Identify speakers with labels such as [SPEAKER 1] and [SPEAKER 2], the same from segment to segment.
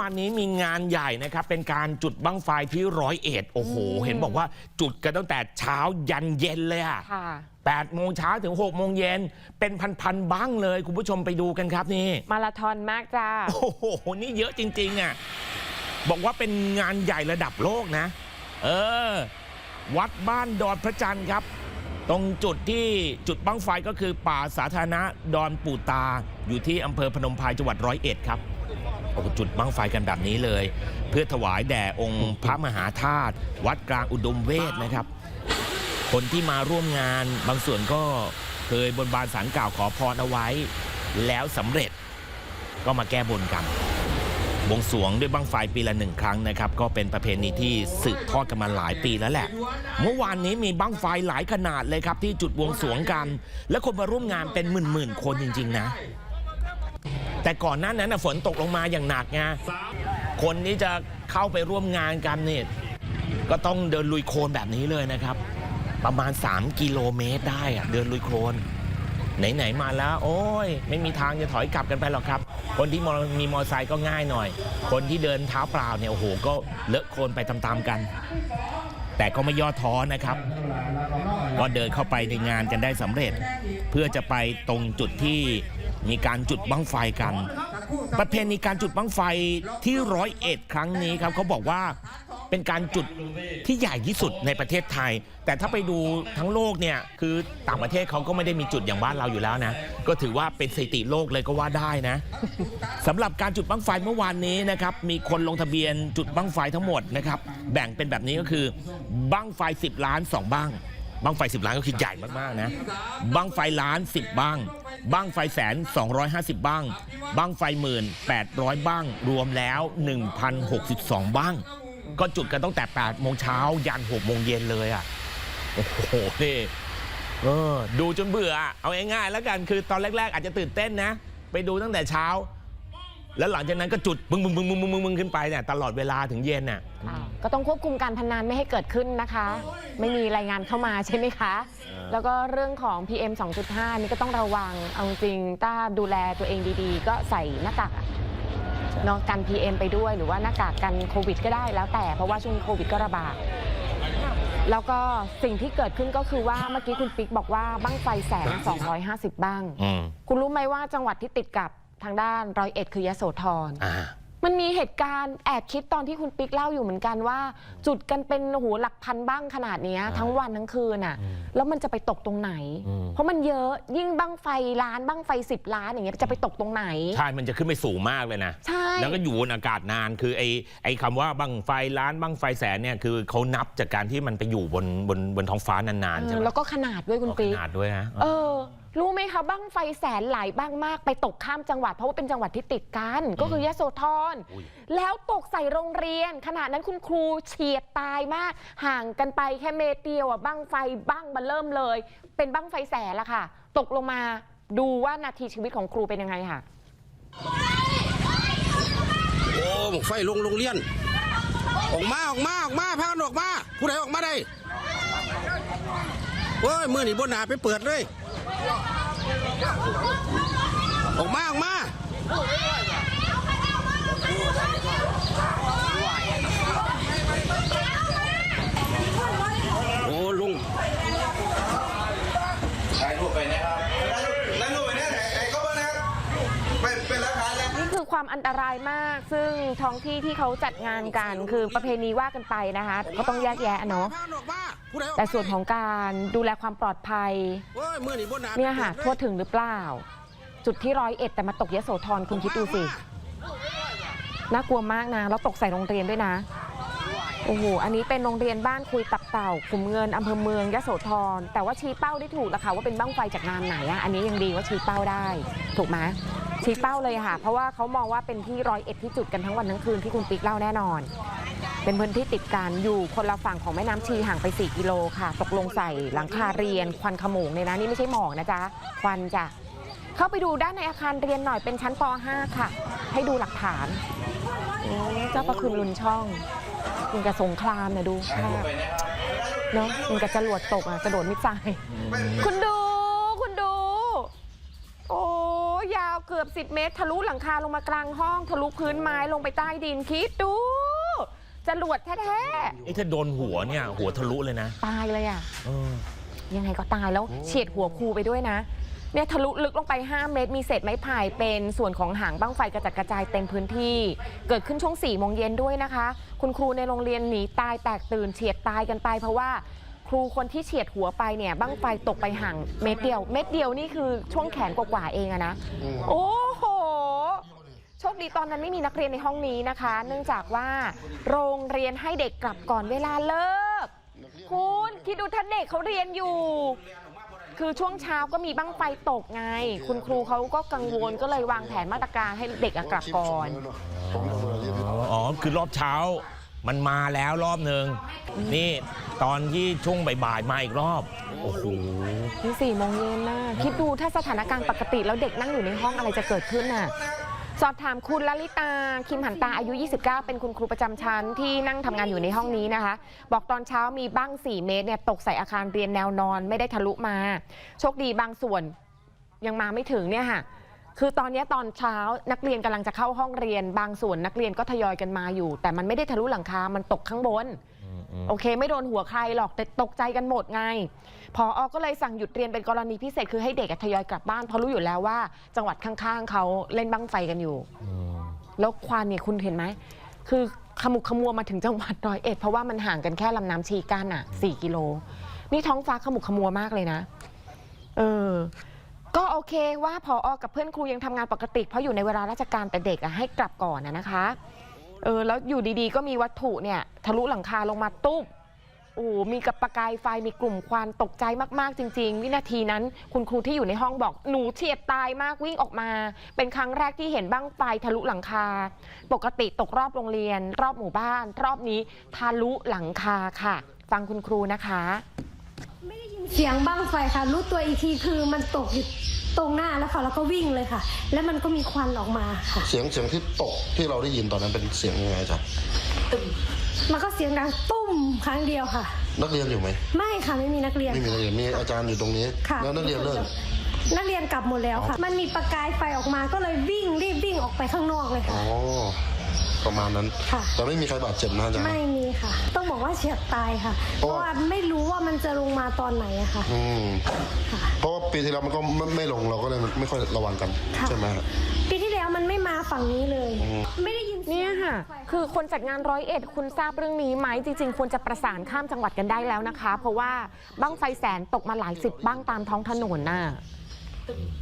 [SPEAKER 1] วันนี้มีงานใหญ่นะครับ เป็นการจุดบั้งไฟที่ร้อยเอ็ดโอ้โห เห็นบอกว่าจุดกันตั้งแต่เช้ายันเย็นเลยอะ
[SPEAKER 2] ค่ะ
[SPEAKER 1] 8โมงเช้าถึง6โมงเย็นเป็นพันๆบ้างเลย คุณผู้ชมไปดูกันครับนี่
[SPEAKER 2] มาราธอนมากจ้า
[SPEAKER 1] โอ้โห นี่เยอะจริง ๆอะบอกว่าเป็นงานใหญ่ระดับโลกนะ เออ วัดบ้านดอนพระจันทร์ครับ ตรงจุดที่จุดบั้งไฟก็คือป่าสาธารณะดอนปู่ตา อยู่ที่อำเภอพนมไพรจังหวัดร้อยเอ็ดครับ โอ้จุดบั้งไฟกันแบบนี้เลย เพื่อถวายแด่องค์พระมหาธาตุวัดกลางอุดมเวทนะครับ คนที่มาร่วมงานบางส่วนก็เคยบนบานสารกล่าวขอพรเอาไว้ แล้วสำเร็จก็มาแก้บนกันบวงสวงด้วยบั้งไฟปีละหนึ่งครั้งนะครับ ก็เป็นประเพณีที่สืบทอดกันมาหลายปีแล้วแหละ เมื่อวานนี้มีบั้งไฟหลายขนาดเลยครับ ที่จุดบวงสวงกัน และคนมาร่วมงานเป็นหมื่นๆคนจริง ๆ นะ แต่ก่อนหน้านั้นนะฝนตกลงมาอย่างหนักไงคนที่จะเข้าไปร่วมงานกันเนี่ยก็ต้องเดินลุยโคลนแบบนี้เลยนะครับ ประมาณ 3 กิโลเมตรได้อะเดินลุยโคลนไหน ๆ มาแล้ว โอ้ย ไม่มีทางจะถอยกลับกันไปหรอกครับ คนที่มอมีมอเตอร์ไซค์ก็ง่ายหน่อย คนที่เดินเท้าเปล่าเนี่ยโอ้โหก็เลอะโคลนไปตามๆกัน แต่ก็ไม่ย่อท้อนะครับ ก็เดินเข้าไปในงานกันได้สำเร็จ เพื่อจะไปตรงจุดที่ มีการจุดบั้งไฟกัน ประเพณีการจุดบั้งไฟที่ร้อยเอ็ดครั้งนี้ครับเขาบอกว่าเป็นการจุดที่ใหญ่ที่สุดในประเทศไทย แต่ถ้าไปดูทั้งโลกเนี่ยคือต่างประเทศเขาก็ไม่ได้มีจุดอย่างบ้านเราอยู่แล้วนะ ก็ถือว่าเป็นสถิติโลกเลยก็ว่าได้นะสำหรับการจุดบั้งไฟเมื่อวานนี้นะครับมีคนลงทะเบียนจุดบั้งไฟทั้งหมดนะครับแบ่งเป็นแบบนี้ก็คือบั้งไฟ 10 ล้าน 2 บ้าง บั้งไฟ 10 ล้านก็คือใหญ่มากๆนะบั้งไฟล้าน 10 บ้าง บั้งไฟแสน 250 บ้าง บั้งไฟหมื่น800 บ้าง รวมแล้ว 1,062 บ้าง ก็จุดกันตั้งแต่8โมงเช้ายัน6โมงเย็นเลยอะ โอ้โหนี่เออดูจนเบื่อ เอาง่ายๆแล้วกันคือตอนแรก ๆ อาจจะตื่นเต้นนะ ไปดูตั้งแต่เช้า แล้วหลังจากนั้นก็จุดบึ้งบึ้งบึ้งบึ้งบึ้งบึ้งขึ้นไปเนี่ยตลอดเวลาถึงเย็นน่ะ
[SPEAKER 2] อ่าก็ต้องควบคุมการพนันไม่ให้เกิดขึ้นนะคะ ไม่มีรายงานเข้ามาใช่ไหมคะ แล้วก็เรื่องของ PM 2.5 นี่ก็ต้องระวังเอาจริงถ้าดูแลตัวเองดีๆ ก็ใส่หน้ากากอะเนาะกัน PM ไปด้วยหรือว่าหน้ากากกันโควิด ก็ได้แล้วแต่เพราะว่าช่วงนี้โควิดก็ระบาดแล้วก็สิ่งที่เกิดขึ้นก็คือว่าเมื่อกี้คุณปิ๊กบอกว่าบ้างไฟแสน250 บ้าง
[SPEAKER 1] อืม
[SPEAKER 2] คุณรู้ไหมว่าจังหวัดที่ติดกับ ทางด้านร้อยเอ็ดคือยโสธร
[SPEAKER 1] อ่า
[SPEAKER 2] มันมีเหตุการณ์แอบคิดตอนที่คุณปิ๊กเล่าอยู่เหมือนกันว่า จุดกันเป็นโอ้โหหลักพันบ้างขนาดเนี้ย
[SPEAKER 1] อ่า
[SPEAKER 2] ทั้งวันทั้งคืนอะ
[SPEAKER 1] อืม
[SPEAKER 2] แล้วมันจะไปตกตรงไหน
[SPEAKER 1] อืม
[SPEAKER 2] เพราะมันเยอะยิ่งบ้างไฟล้านบ้างไฟสิบล้านอย่างเงี้ยจะไปตกตรงไหน
[SPEAKER 1] ใช่ มันจะขึ้นไปสูงมากเลยนะ
[SPEAKER 2] ใช่
[SPEAKER 1] แล้วก็อยู่บนอากาศนาน คือไอ้ไอ้คำว่าบังไฟล้านบังไฟแสนเนี่ย คือเขานับจากการที่มันไปอยู่บนบนบนท้องฟ้านานๆ
[SPEAKER 2] เอ
[SPEAKER 1] ใช่
[SPEAKER 2] อ
[SPEAKER 1] ไหม
[SPEAKER 2] แล้วก็ขนาดด้วยคุณ
[SPEAKER 1] เอา
[SPEAKER 2] ปิ๊ก
[SPEAKER 1] ขนาดด้วยนะ
[SPEAKER 2] เออ รู้ไหมคะบ้างไฟแสนหลายบ้างมากไปตกข้ามจังหวัด เพราะว่าเป็นจังหวัดที่ติดกัน ก็คือยโสธร
[SPEAKER 1] อุ้ย
[SPEAKER 2] แล้วตกใส่โรงเรียน ขณะนั้นคุณครูเฉียดตายมาก ห่างกันไปแค่เมตรเดียวอะบ้างไฟบ้างมาเริ่มเลย เป็นบ้างไฟแสนละค่ะ ตกลงมาดูว่านาทีชีวิตของครูเป็นยังไงค่ะ
[SPEAKER 3] โอ้หมกไฟลงโรงเรียน ออกมาออกมาออกมาพากันออกมา ผู้ใดออกมาได้เฮ้ยมือนี่บนหนาไปเปิดเลย ออกมา ออกมา โอ้ลุง
[SPEAKER 4] ถ่ายรูปไปนะครับถ่ายรูปไปเนี่ยไอ้เขาบ้างนะครับเป็นเป็นหลักฐานแล้ว
[SPEAKER 2] นี่ คือความอันตรายมาก ซึ่งท้องที่ที่เขาจัดงานกัน คือประเพณีว่ากันไปนะคะ ก็ต้องแยกแยะเนาะ
[SPEAKER 3] พากันออกมาผู้ใดออกมา
[SPEAKER 2] แต่ส่วนของการดูแลความปลอดภัย
[SPEAKER 3] เฮ้ยมือนี่บนหนาไป
[SPEAKER 2] เนี่ยค่ะ
[SPEAKER 3] ปิดล
[SPEAKER 2] ทั่วถึงหรือเปล่า จุดที่ร้อยเอ็ดแต่มาตกยโสธรคุณคิดดูสิน่ากลัวมากนะแล้วตกใส่โรงเรียนด้วยนะโอ้โห อันนี้เป็นโรงเรียนบ้านคุยตับเต่าขุมเงินอำเภอเมืองยโสธร แต่ว่าชี้เป้าได้ถูกแล้วค่ะว่าเป็นบ้างไฟจากงานไหนอะอันนี้ยังดีว่าชี้เป้าได้ ถูกไหม ชี้เป้าเลยค่ะ เพราะว่าเขามองว่าเป็นที่ร้อยเอ็ดที่จุดกันทั้งวันทั้งคืนที่คุณปิ๊กเล่าแน่นอน เป็นพื้นที่ติดกันอยู่คนละฝั่งของแม่น้ำชีห่างไป 4 กิโลค่ะ ตกลงใส่หลังคาเรียน ควันขโมงเลยนะ นี่ไม่ใช่หมอกนะจ๊ะ ควันจ้ะ เข้าไปดูด้านในอาคารเรียนหน่อยเป็นชั้นป .5 ค่ะ ให้ดูหลักฐานโอ้เจ้าประคุณลุนช่องยิงกับสงครามเนี่ยดูภาพเนาะยิงกับจรวดตกอะกระโดดมิดไซคุณดู คุณดู โอ้ยาว เกือบ 10 เมตร ทะลุหลังคาลงมากลางห้อง ทะลุพื้นไม้ลงไปใต้ดินคิดดูจรวดแท้
[SPEAKER 1] ไอ้ถ้าโดนหัวเนี่ย หัวทะลุเลยนะ
[SPEAKER 2] ๆ ตายเลยอะ
[SPEAKER 1] เออ
[SPEAKER 2] ยังไงก็ตายแล้วเฉียดหัวครูไปด้วยนะ เนี่ยทะลุลึกลงไป 5 เมตร มีเศษไม้ไผ่เป็นส่วนของหางบ้างไฟกระจัดกระจายเต็มพื้นที่ เกิดขึ้นช่วง4โมงเย็นด้วยนะคะ คุณครูในโรงเรียนหนีตายแตกตื่นเฉียดตายกันไปเพราะว่า ครูคนที่เฉียดหัวไปเนี่ยบ้างไฟตกไปห่างเม็ดเดียว เม็ดเดียวนี่คือช่วงแขนกว่าๆเองอะนะ โอ้โห โชคดีตอนนั้นไม่มีนักเรียนในห้องนี้นะคะ เนื่องจากว่าโรงเรียนให้เด็กกลับก่อนเวลาเลิก คุณคิดดูท่านเด็กเขาเรียนอยู่ คือช่วงเช้าก็มีบั้งไฟตกไง คุณครูเขาก็กังวลก็เลยวางแผนมาตรการให้เด็กอะกลับก่อน
[SPEAKER 1] อ๋ออ๋อคือรอบเช้า มันมาแล้วรอบหนึ่งนี่ตอนที่ช่วงบ่ายๆมาอีกรอบ โอ้โห
[SPEAKER 2] นี่สี่โมงเย็นนะคิดดูถ้าสถานการณ์ปกติแล้วเด็กนั่งอยู่ในห้องอะไรจะเกิดขึ้นน่ะ สอบถามคุณลลิตา คิมหันตาอายุ 29 เป็นคุณครูประจำชั้นที่นั่งทำงานอยู่ในห้องนี้นะคะ บอกตอนเช้ามีบ้าง 4 เมตรเนี่ยตกใส่อาคารเรียนแนวนอนไม่ได้ทะลุมา โชคดีบางส่วนยังมาไม่ถึงเนี่ยค่ะ คือตอนเนี้ยตอนเช้านักเรียนกำลังจะเข้าห้องเรียน บางส่วนนักเรียนก็ทยอยกันมาอยู่ แต่มันไม่ได้ทะลุหลังคา มันตกข้างบน โอเค ไม่โดนหัวใครหรอกแต่ตกใจกันหมดไง พออก็เลยสั่งหยุดเรียนเป็นกรณีพิเศษคือให้เด็กอะทยอยกลับบ้านเพราะรู้อยู่แล้วว่า จังหวัดข้างๆเขาเล่นบั้งไฟกันอยู่ แล้วควันเนี่ยคุณเห็นไหม คือขมุกขมัวมาถึงจังหวัดร้อยเอ็ดเพราะว่ามันห่างกันแค่ลำน้ำชีกันอะสี่กิโล นี่ท้องฟ้าขมุกขมัวมากเลยนะ เออ ก็โอเคว่าพออกับเพื่อนครูยังทำงานปกติ เพราะอยู่ในเวลาราชการแต่เด็กอะให้กลับก่อนนะนะคะเออแล้วอยู่ดีๆ ก็มีวัตถุเนี่ยทะลุหลังคาลงมาตุ๊บโอ้มีกับประกายไฟมีกลุ่มควันตกใจมากๆ จริง ๆ วินาทีนั้น คุณครูที่อยู่ในห้องบอกหนูเฉียดตายมากวิ่งออกมา เป็นครั้งแรกที่เห็นบ้างไฟทะลุหลังคา ปกติตกรอบโรงเรียน รอบหมู่บ้าน รอบนี้ทะลุหลังคาค่ะ ฟังคุณครูนะคะ
[SPEAKER 5] เสียงบ้างไฟค่ะ รู้ตัวอีกทีคือมันตกอยู่ตรงหน้าแล้วค่ะแล้วก็วิ่งเลยค่ะ แล้วมันก็มีควันออกมาค่ะ
[SPEAKER 6] เสียงเสียงที่ตกที่เราได้ยินตอนนั้นเป็นเสียงยังไงจ๊ะ
[SPEAKER 5] มันก็เสียงดังตุ้มครั้งเดียวค่ะ
[SPEAKER 6] นักเรียนอยู่ไหม
[SPEAKER 5] ไม่ค่ะไม่มีนักเรียน
[SPEAKER 6] ไม่มีนักเรียนมีอาจารย์อยู่ตรงนี้
[SPEAKER 5] ค่ะ
[SPEAKER 6] แล้วนักเรียนเลิก
[SPEAKER 5] นักเรียนกลับหมดแล้วค่ะ มันมีประกายไฟออกมาก็เลยวิ่งรีบวิ่งออกไปข้างนอกเลย
[SPEAKER 6] อ๋
[SPEAKER 5] ค่ะ
[SPEAKER 6] อ ประมาณนั้น
[SPEAKER 5] ค่ะ
[SPEAKER 6] แต่ไม่มีใครบาดเจ็บนะอาจารย์
[SPEAKER 5] ไม่มีค่ะ ต้องบอกว่าเฉียดตายค่ะ เพ
[SPEAKER 6] เพราะ
[SPEAKER 5] ราะ
[SPEAKER 6] ว่า
[SPEAKER 5] ว่าไม่รู้ว่ามันจะลงมาตอนไหนอะค่ะ
[SPEAKER 6] อืม
[SPEAKER 5] ค่ะ
[SPEAKER 6] เพราะว่าปีที่แล้วมันก็ไม่ไม่ลงเราก็เลยไม่ค่อยระวังกัน
[SPEAKER 5] ค่ะ
[SPEAKER 6] ใช่ไหมฮะ
[SPEAKER 5] ปีที่แล้วมันไม่มาฝั่งนี้เลย
[SPEAKER 6] อืม
[SPEAKER 5] ไม่ได้ยินเสี
[SPEAKER 2] เนี่ย
[SPEAKER 5] ง
[SPEAKER 2] ค่ะ คือคนจัดงานร้อยเอ็ดคุณทราบเรื่องนี้ไหมจริง ๆ ควรจะประสานข้ามจังหวัดกันได้แล้วนะคะ เพราะว่าบ้างไฟแสนตกมาหลายสิบบ้างตามท้องถนนน่ะ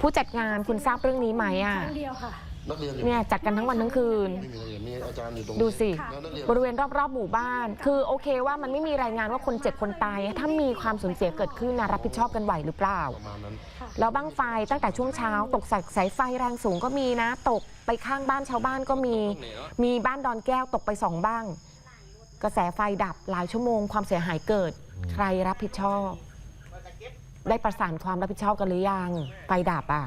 [SPEAKER 2] ผู้จัดงานคุณทราบเรื่องนี้ไหม
[SPEAKER 5] ค
[SPEAKER 2] อะ
[SPEAKER 5] รั้งเดียวค่ะ
[SPEAKER 6] นักเรียนอยู่
[SPEAKER 2] เนี่ยจัดกันทั้งวันทั้งคืน
[SPEAKER 6] ไม่มีนักเรียนมีอาจารย์อยู่ตรงนี้
[SPEAKER 2] ดูสิ
[SPEAKER 6] แล้วนักเรียน
[SPEAKER 2] บริเวณรอบๆหมู่บ้าน คือโอเคว่ามันไม่มีรายงานว่าคนเจ็บคนตาย ถ้ามีความสูญเสียเกิดขึ้นนะรับผิดชอบกันไหวหรือเปล่า
[SPEAKER 6] ประมาณนั้น
[SPEAKER 2] แล้วบ้างไฟตั้งแต่ช่วงเช้า ตกสายสายไฟแรงสูงก็มีนะ ตกไปข้างบ้านชาวบ้านก็มี มีบ้านดอนแก้วตกไปสองบ้าง กระแสไฟดับหลายชั่วโมงความเสียหายเกิด ใครรับผิดชอบ ได้ประสานความรับผิดชอบกันหรือยัง ไฟดับอะ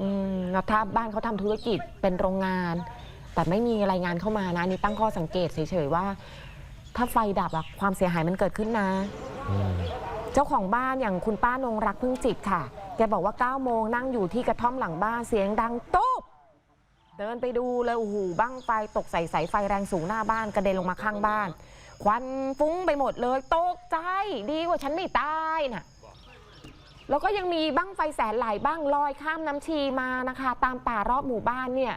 [SPEAKER 2] อืมแล้วถ้าบ้านเขาทำธุรกิจเป็นโรงงาน แต่ไม่มีรายงานเข้ามานะอันนี่ตั้งข้อสังเกตเฉยๆว่า ถ้าไฟดับอะความเสียหายมันเกิดขึ้นนะเจ้าของบ้านอย่างคุณป้านงรักพึ่งจิตค่ะ แกบอกว่า9โมงนั่งอยู่ที่กระท่อมหลังบ้านเสียงดังตุ๊บ เดินไปดูเลยโอ้โหบ้งไฟตกใส่สายไฟแรงสูงหน้าบ้านกระเด็นลงมาข้างบ้าน ควันฟุ้งไปหมดเลย ตกใจ ดีกว่าฉันไม่ตายน่ะ แล้วก็ยังมีบ้างไฟแสนหลายบ้างลอยข้ามน้ำชีมานะคะ ตามป่ารอบหมู่บ้านเนี่ย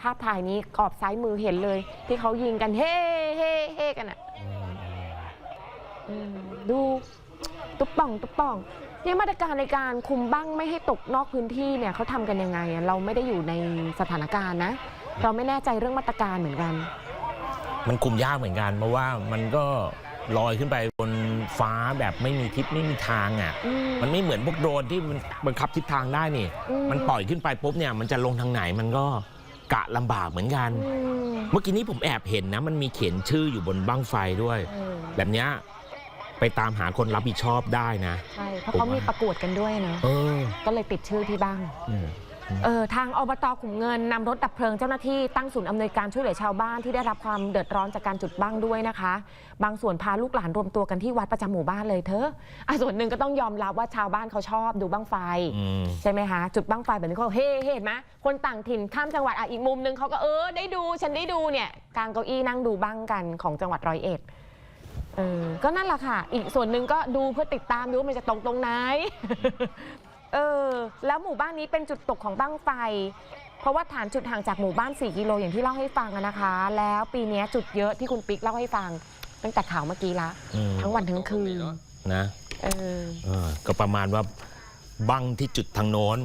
[SPEAKER 2] ภาพถ่ายนี้กรอบซ้ายมือเห็นเลย ที่เขายิงกันเฮ้เฮ้เฮ้กันอะอืมดูตุ๊บป่องตุ๊บป่องเนี่ยมาตรการในการคุมบ้างไม่ให้ตกนอกพื้นที่เนี่ยเขาทำกันยังไงอะเราไม่ได้อยู่ในสถานการณ์นะ เราไม่แน่ใจเรื่องมาตรการเหมือนกัน
[SPEAKER 1] มันคุมยากเหมือนกันเพราะว่ามันก็ ลอยขึ้นไปบนฟ้าแบบไม่มีทิศไม่มีทางอะ
[SPEAKER 2] อืม
[SPEAKER 1] มันไม่เหมือนพวกโดรนที่มันบังคับทิศทางได้นี่
[SPEAKER 2] อืม
[SPEAKER 1] มันปล่อยขึ้นไปปุ๊บเนี่ยมันจะลงทางไหนมันก็กะลำบากเหมือนกัน
[SPEAKER 2] อืม
[SPEAKER 1] เมื่อกี้นี้ผมแอบเห็นนะ มันมีเขียนชื่ออยู่บนบั้งไฟด้วย
[SPEAKER 2] เออ
[SPEAKER 1] แบบเนี้ยไปตามหาคนรับผิดชอบได้นะ
[SPEAKER 2] ใช่ เพราะเขามีประกวดกันด้วยนะ
[SPEAKER 1] เออ
[SPEAKER 2] ก็เลยติดชื่อที่บ้าง
[SPEAKER 1] อืม
[SPEAKER 2] เออทางอบตขุมเงินนำรถดับเพลิงเจ้าหน้าที่ตั้งศูนย์อำนวยการช่วยเหลือชาวบ้านที่ได้รับความเดือดร้อนจากการจุดบั้งด้วยนะคะ บางส่วนพาลูกหลานรวมตัวกันที่วัดประจำหมู่บ้านเลยเถอะอะส่วนหนึ่งก็ต้องยอมรับว่าชาวบ้านเขาชอบดูบั้งไฟ
[SPEAKER 1] อืม
[SPEAKER 2] ใช่ไหมคะจุดบั้งไฟแบบนี้เขาเฮ้เห็นไหมคนต่างถิ่นข้ามจังหวัดอะอีกมุมนึงเขาก็เออได้ดูฉันได้ดูเนี่ยกลางเก้าอี้นั่งดูบั้งกันของจังหวัดร้อยเอ็ดเออก็นั่นแหละค่ะ อีกส่วนหนึ่งก็ดูเพื่อติดตามดูว่ามันจะตรงตรงไหน เออ แล้วหมู่บ้านนี้เป็นจุดตกของบั้งไฟ เพราะว่าฐานจุดห่างจากหมู่บ้าน 4 กิโลอย่างที่เล่าให้ฟังอะนะคะ แล้วปีเนี้ยจุดเยอะที่คุณปิ๊กเล่าให้ฟัง ตั้งแต่ข่าวเมื่อกี้ละ
[SPEAKER 1] อืม
[SPEAKER 2] ทั้งวันทั้งคืน
[SPEAKER 1] นะ
[SPEAKER 2] เออ
[SPEAKER 1] เออก็ประมาณว่าบังที่จุดทางโน้น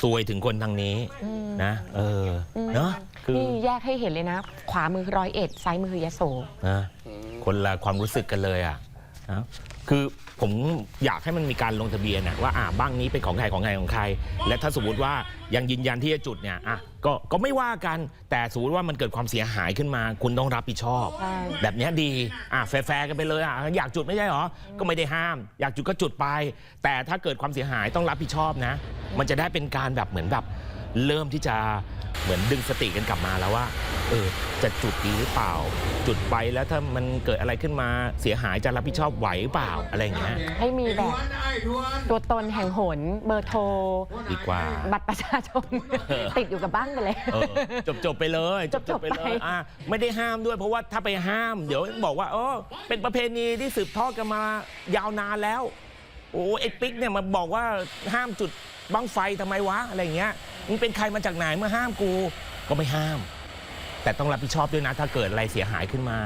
[SPEAKER 1] ซวยถึงคนทางนี้
[SPEAKER 2] อืม
[SPEAKER 1] นะ เออ
[SPEAKER 2] อืม
[SPEAKER 1] เนาะคือ
[SPEAKER 2] นี่แยกให้เห็นเลยนะ ขวามือร้อยเอ็ดซ้ายมือยโส
[SPEAKER 1] นะคนละความรู้สึกกันเลยอะนะ คือผมอยากให้มันมีการลงทะเบียนนะว่าอ่าบ้างนี้เป็นของใครของใครของใคร และถ้าสมมติว่ายังยืนยันที่จะจุดเนี่ยอะก็ก็ไม่ว่ากันแต่สมมติว่ามันเกิดความเสียหายขึ้นมา คุณต้องรับผิดชอบ
[SPEAKER 2] ใช่
[SPEAKER 1] แบบเนี้ยดีอะแฟร์ๆกันไปเลยอะอยากจุดไม่ใช่เหรอ ก็ไม่ได้ห้าม อยากจุดก็จุดไป แต่ถ้าเกิดความเสียหายต้องรับผิดชอบนะ มันจะได้เป็นการแบบเหมือนแบบ เริ่มที่จะเหมือนดึงสติกันกลับมาแล้วว่าเออจะจุดดีหรือเปล่า จุดไปแล้วถ้ามันเกิดอะไรขึ้นมาเสียหายจะรับผิดชอบไหวหรือเปล่าอะไรอย่างเงี้ย
[SPEAKER 2] ให้มีแบบตัวตนแห่งหนเบอร์โทร
[SPEAKER 1] ดีกว่า
[SPEAKER 2] บัตรประชาชน ติดอยู่กับบ้านไปเลย
[SPEAKER 1] เออจบจบๆไปเลย
[SPEAKER 2] จบๆ
[SPEAKER 1] ไปเล
[SPEAKER 2] ไป
[SPEAKER 1] ยอะไม่ได้ห้ามด้วยเพราะว่าถ้าไปห้าม เดี๋ยวบอกว่าเออเป็นประเพณีที่สืบทอดกันมายาวนานแล้วโอ้ไอ้ปิ๊กเนี่ยมาบอกว่าห้ามจุดบังไฟทำไมวะอะไรอย่างเงี้ย มึงเป็นใครมาจากไหนเมื่อห้ามกู ก็ไม่ห้าม แต่ต้องรับผิดชอบด้วยนะ ถ้าเกิดอะไรเสียหายขึ้นมา